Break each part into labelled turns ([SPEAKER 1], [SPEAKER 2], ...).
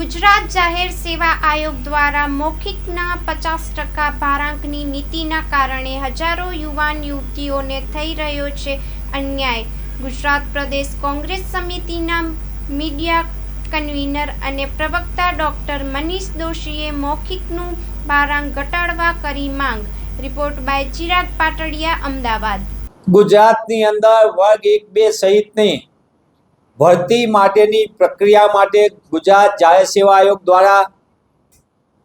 [SPEAKER 1] ગુજરાત જાહેર સેવા આયોગ દ્વારા મૌખિકના પચાસ ટકા ભારાંકની નીતિના કારણે હજારો યુવાન યુવતીઓને થઈ રહ્યો છે અન્યાય. ગુજરાત પ્રદેશ કોંગ્રેસ સમિતિના મીડિયા કન્વીનર અને પ્રવક્તા ડોક્ટર મનીષ દોશીએ મૌખિકનું ભારાંક ઘટાડવા કરી માંગ. Report by Chirag Patadiya, Ahmedabad.
[SPEAKER 2] ગુજરાતની અંદર વર્ગ એક બે સહિતની ભરતી માટેની પ્રક્રિયા માટે ગુજરાત જાહેર સેવા આયોગ દ્વારા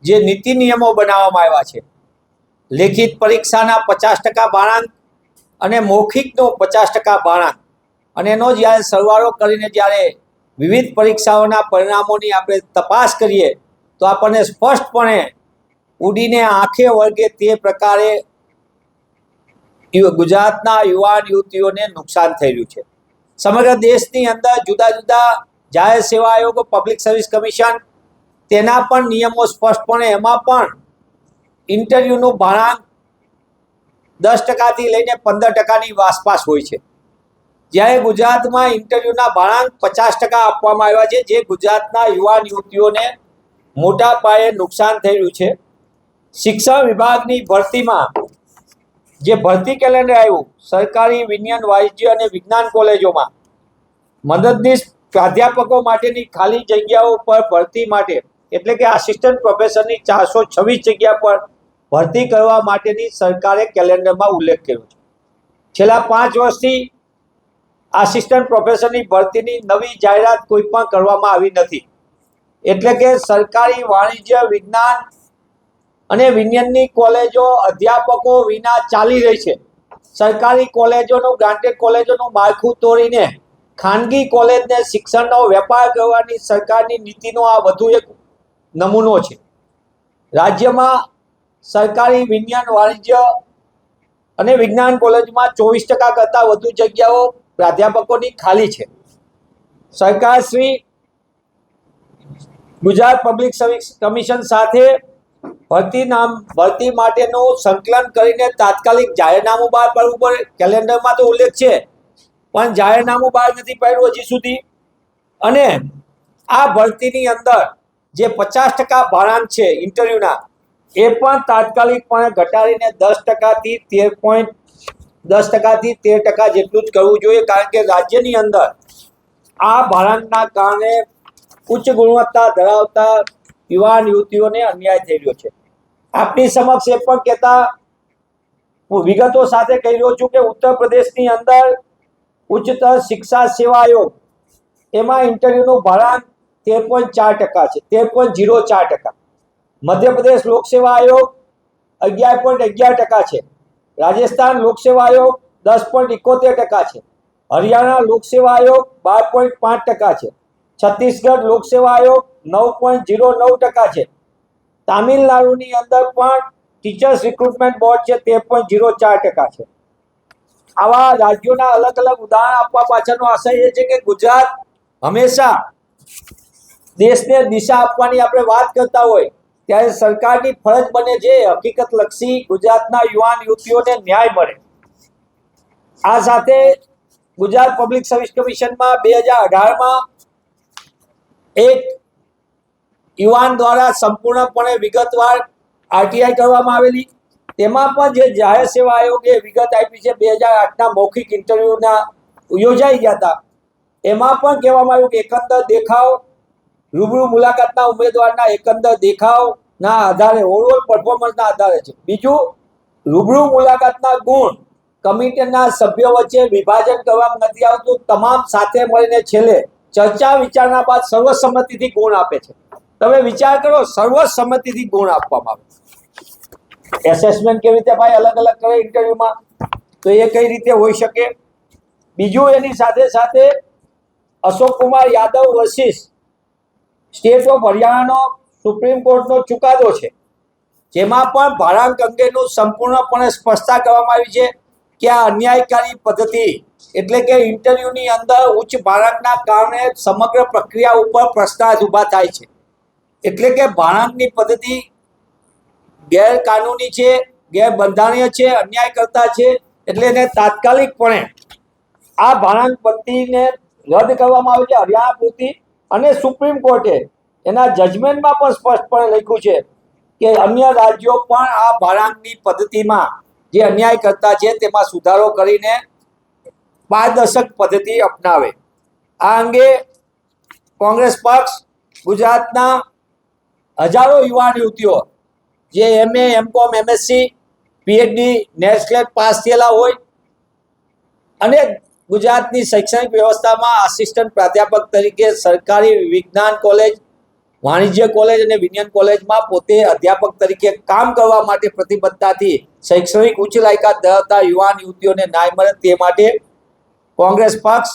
[SPEAKER 2] જે નીતિ નિયમો બનાવવામાં આવ્યા છે, લેખિત પરીક્ષાના પચાસ ટકા ભાણાંક અને મૌખિકનો પચાસ ટકા ભાણાંક. અને એનો જ્યારે સરવાળો કરીને જ્યારે વિવિધ પરીક્ષાઓના પરિણામોની આપણે તપાસ કરીએ, તો આપણને સ્પષ્ટપણે ઉડીને આંખે વળગે તે પ્રકારે ગુજરાતના યુવાન યુવતીઓને નુકસાન થઈ રહ્યું છે. સમગ્ર દેશની અંદર જુદા જુદા જાહેર સેવા આયોગ પબ્લિક સર્વિસ કમિશન તેના પણ નિયમો સ્પષ્ટપણે એમાં પણ ઇન્ટરવ્યૂનું ભાણાંક દસ ટકાથી લઈને પંદર ટકાની આસપાસ હોય છે. જ્યારે ગુજરાતમાં ઇન્ટરવ્યૂના ભાણાંક પચાસ ટકા આપવામાં આવ્યા છે, જે ગુજરાતના યુવાન યુવતીઓને મોટા પાયે નુકસાન થઈ છે. શિક્ષણ વિભાગની ભરતીમાં જે ભરતી કેલેન્ડર આવ્યું, સરકારી વિજ્ઞાન, વાણિજ્ય અને વિજ્ઞાન કોલેજોમાં. મદદનીશ પ્રાધ્યાપકો માટેની ખાલી જગ્યાઓ પર ભરતી માટે, એટલે કે આસિસ્ટન્ટ પ્રોફેસરની ચારસો છવ્વીસ જગ્યા પર ભરતી કરવા માટેની સરકારે કેલેન્ડરમાં ઉલ્લેખ કર્યો છે. છેલ્લા પાંચ વર્ષથી આસિસ્ટન્ટ પ્રોફેસરની ભરતીની નવી જાહેરાત કોઈ પણ કરવામાં આવી નથી. એટલે કે સરકારી વાણિજ્ય, વિજ્ઞાન અને વિજ્ઞાનની કોલેજો અધ્યાપકો વિના ચાલી રહી છે. સરકારી કોલેજોનું ગ્રાન્ટેડ કોલેજોનું માળખું તોડીને ખાનગી કોલેજને શિક્ષણનો વેપાર કરવાની સરકારની નીતિનો આ વધુ એક નમૂનો છે. રાજ્યમાં સરકારી વિજ્ઞાન વાણિજ્ય અને વિજ્ઞાન કોલેજમાં ચોવીસ ટકા કરતાં વધુ જગ્યાઓ પ્રાધ્યાપકોની ખાલી છે. સરકારશ્રી ગુજરાત પબ્લિક સર્વિસ કમિશન સાથે ભરતી નામ, ભરતી માટેનું સંકલન કરીને તાત્કાલિક જાહેરનામું બહાર પાડવું પડે. કેલેન્ડરમાં તો ઉલ્લેખ છે, પણ જાહેરનામું બહાર નથી પાડ્યું હજી સુધી. અને આ ભરતીની અંદર જે પચાસ ટકા ભાડાંક છે ઇન્ટરવ્યૂના, એ પણ તાત્કાલિકપણે ઘટાડીને દસ ટકાથી તેર પોઈન્ટ દસ ટકાથી તેર ટકા જેટલું જ કરવું જોઈએ, કારણ કે રાજ્યની અંદર આ ભાડાંકના કારણે ઉચ્ચ ગુણવત્તા ધરાવતા યુવાન યુવતીઓને અન્યાય થઈ રહ્યો છે. આપની સમક્ષ એ પણ કહેતા હું વિગતો સાથે કહી રહ્યો છું કે ઉત્તર પ્રદેશની અંદર ઉચ્ચતર શિક્ષા સેવા આયોગ એમાં ઇન્ટરવ્યુનું ભાડાંક તેર પોઈન્ટ ચાર ટકા છે. તેર પોઈન્ટ ઝીરો ચાર ટકા. મધ્યપ્રદેશ લોકસેવા આયોગ અગિયાર પોઈન્ટ અગિયાર ટકા છે. રાજસ્થાન લોકસેવા આયોગ દસ પોઈન્ટ ઇકોતેર ટકા છે. હરિયાણા લોકસેવા આયોગ બાર પોઈન્ટ પાંચ ટકા છે. છત્તીસગઢ લોકસેવા આયોગ નવ પોઈન્ટ ઝીરો નવ ટકા છે. તામિલનાડુની અંદર પણ ટીચર્સ રિક્રુટમેન્ટ બોર્ડ છે તેર પોઈન્ટ ઝીરો ચાર ટકા છે. આવા રાજ્યોના અલગ અલગ ઉદાહરણ આપવા પાછળનો આશય એ છે કે ગુજરાત હંમેશા દેશને દિશા આપવાની આપણે વાત કરતા હોય ત્યારે સરકારની ફરજ બને છે હકીકત લક્ષી ગુજરાતના યુવાન યુવતીઓને ન્યાય મળે. આ સાથે ગુજરાત પબ્લિક સર્વિસ કમિશનમાં બે હજાર અઢારમાં એક યુવાન દ્વારા સંપૂર્ણપણે વિગતવાર આરટીઆઈ કરવામાં આવેલી. તેમાં પણ જે જાહેર સેવા આયોગે વિગત આપી છે, બે હજાર આઠના મૌખિક ઇન્ટરવ્યૂના યોજાઈ ગયા હતા. એમાં પણ કહેવામાં આવ્યું કે એકંદર દેખાવ, રૂબરૂ મુલાકાતના ઉમેદવારના એકંદર દેખાવના આધારે, ઓવરઓલ પરફોર્મન્સના આધારે છે. બીજું, રૂબરૂ મુલાકાતના ગુણ કમિટીના સભ્યો વચ્ચે વિભાજન કરવામાં નથી આવતું. તમામ સાથે મળીને છેલ્લે ચર્ચા વિચારણા બાદ સર્વસંમતિથી ગુણ આપે છે. તમે વિચાર કરો, સર્વસંમતિથી ગુણ આપવામાં આવે એસેસમેન્ટ કેવી રીતે ભાઈ અલગ અલગ કરે ઇન્ટરવ્યુમાં તો એ કઈ રીતે હોઈ શકે? બીજું એની સાથે સાથે Ashok Kumar Yadav versus state of હરિયાણાનો supreme કોર્ટનો ચુકાદો છે. જેમાં પણ ભારાંક અંગેનું સંપૂર્ણપણે સ્પષ્ટતા કરવામાં આવી છે કે આ અન્યાયકારી પદ્ધતિ એટલે કે ઇન્ટરવ્યુની અંદર ઉચ્ચ ભારાંકના કારણે સમગ્ર પ્રક્રિયા ઉપર પ્રશ્નાર્થ ઊભા થાય છે. એટલે કે ભાડાંકની પદ્ધતિ ગેરકાનૂની છે, ગેરબંધારણીય છે, અન્યાય કરતા છે, એટલે એને તાત્કાલિકપણે આ ભાડાંક પદ્ધતિને રદ કરવામાં આવી છે, હરિયાણા પૂરતી. અને સુપ્રીમ કોર્ટે એના જજમેન્ટમાં પણ સ્પષ્ટપણે લખ્યું છે કે અન્ય રાજ્યો પણ આ ભાડાંકની પદ્ધતિમાં જે અન્યાય કરતા છે, તેમાં સુધારો કરીને પારદર્શક પદ્ધતિ અપનાવે. આ અંગે કોંગ્રેસ પક્ષ ગુજરાતના હજારો યુવાન યુવતીઓ જે MA MCom MSc PhD NET pass થયેલા હોય અને ગુજરાતની શૈક્ષણિક વ્યવસ્થામાં આસિસ્ટન્ટ પ્રાધ્યાપક તરીકે સરકારી વિજ્ઞાન કોલેજ, વાણિજ્ય કોલેજ અને વિજ્ઞાન કોલેજમાં પોતે અધ્યાપક તરીકે કામ કરવા માટે પ્રતિબદ્ધતાથી શૈક્ષણિક ઉચ્ચ લાયકાત ધરાવતા યુવાન યુવતીઓને ન્યાય મળે તે માટે કોંગ્રેસ પક્ષ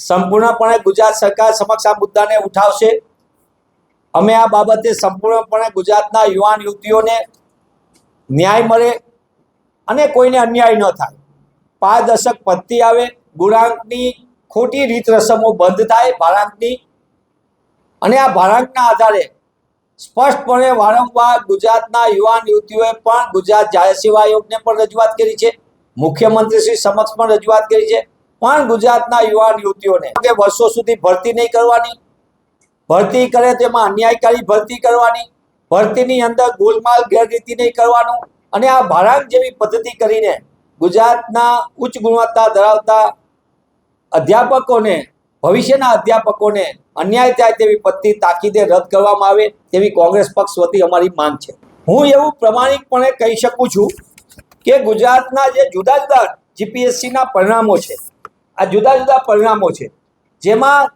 [SPEAKER 2] સંપૂર્ણપણે ગુજરાત સરકાર સમક્ષ આ મુદ્દાને ઉઠાવશે. અમે આ બાબતે સંપૂર્ણપણે ગુજરાતના યુવાન યુવતીઓને ન્યાય મળે અને કોઈને અન્યાય ન થાય. પારદર્શક પદ્ધતિ આવે, ગુણાંકની ખોટી રીત રસમો બંધ થાય ભારાંકની. અને આ ભારાંકના આધારે સ્પષ્ટપણે વારંવાર ગુજરાતના યુવાન યુવતીઓએ પણ ગુજરાત જાહેર સેવા આયોગને પણ રજૂઆત કરી છે. મુખ્યમંત્રી શ્રી સમક્ષ પણ રજૂઆત કરી છે. પણ ગુજરાતના યુવાન યુવતીઓને કે વર્ષો સુધી ભરતી નહીં કરવાની. ભરતી કરે તેમાં અન્યાયકારી ભરતી કરવાની, ભરતીની અંદર ગોલમાલ ગેરરીતિ નહીં કરવાનું અને આ ભારાંગ જેવી પદ્ધતિ કરીને ગુજરાતના ઉચ્ચ ગુણવત્તા ધરાવતા અધ્યાપકોને, ભવિષ્યના અધ્યાપકોને અન્યાય થાય તેવી પદ્ધતિ તાકીદે રદ કરવામાં આવે તેવી કોંગ્રેસ પક્ષ વતી અમારી માંગ છે. હું એવું પ્રમાણિકપણે કહી શકું છું કે ગુજરાતના જે જુદા જુદા જીપીએસસીના પરિણામો છે, આ જુદા જુદા પરિણામો છે, જેમાં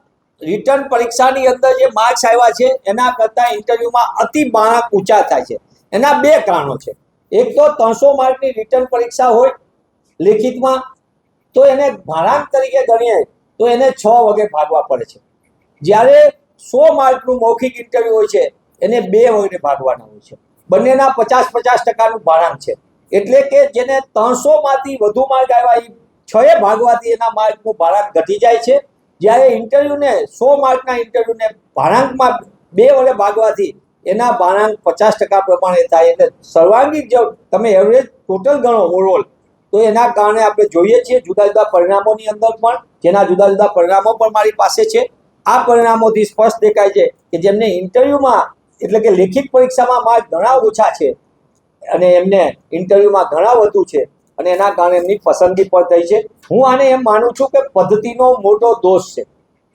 [SPEAKER 2] રિટર્ન પરીક્ષાની અંદર જે માર્ક્સ આવ્યા છે, એના કરતાં ઇન્ટરવ્યૂમાં અતિ બાળક ઊંચા થાય છે. એના બે કારણો છે. એક તો ત્રણસો માર્કની રિટર્ન પરીક્ષા હોય લેખિતમાં, તો એને ભાડાંક તરીકે ગણીએ, તો એને છ વગે ભાગવા પડે છે. જ્યારે સો માર્કનું મૌખિક ઇન્ટરવ્યૂ હોય છે, એને બે વગે ભાગવાના હોય છે. બંનેના પચાસ પચાસ ટકાનું ભાડાંક છે. એટલે કે જેને ત્રણસોમાંથી વધુ માર્ક આવ્યા, એ છએ ભાગવાથી એના માર્કનું ભાડાંક ઘટી જાય છે. જ્યારે ઇન્ટરવ્યૂને સો માર્કના ઇન્ટરવ્યૂને ભાણાંકમાં બે વડે ભાગવાથી એના ભાણાંક પચાસ ટકા પ્રમાણે થાય એટલે સર્વાંગી જો તમે એવરેજ ટોટલ ગણો ઓવરઓલ તો એના કારણે આપણે જોઈએ છીએ જુદા જુદા પરિણામોની અંદર પણ, જેના જુદા જુદા પરિણામો પણ મારી પાસે છે. આ પરિણામોથી સ્પષ્ટ દેખાય છે કે જેમને ઇન્ટરવ્યૂમાં એટલે કે લેખિત પરીક્ષામાં માર્ક ઘણા ઓછા છે અને એમને ઇન્ટરવ્યૂમાં ઘણા વધુ છે. અને એના કારણે એમની પસંદગી પણ થઈ છે. હું આને એમ માનું છું કે પદ્ધતિનો મોટો દોષ છે.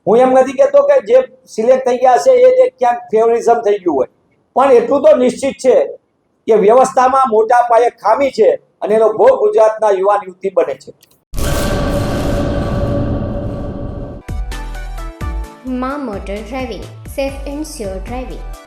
[SPEAKER 2] હું એમ નથી કહેતો કે જે સિલેક્ટ થઈ ગયા છે એ જે ક્યાંક ફેવરિઝમ થઈ ગયું હોય. પણ એટલું તો નિશ્ચિત છે કે વ્યવસ્થામાં મોટા પાયે ખામી છે અને એનો ભોગ ગુજરાતના યુવાન યુવતી બને છે.
[SPEAKER 3] મા motor driving, safe and sure driving.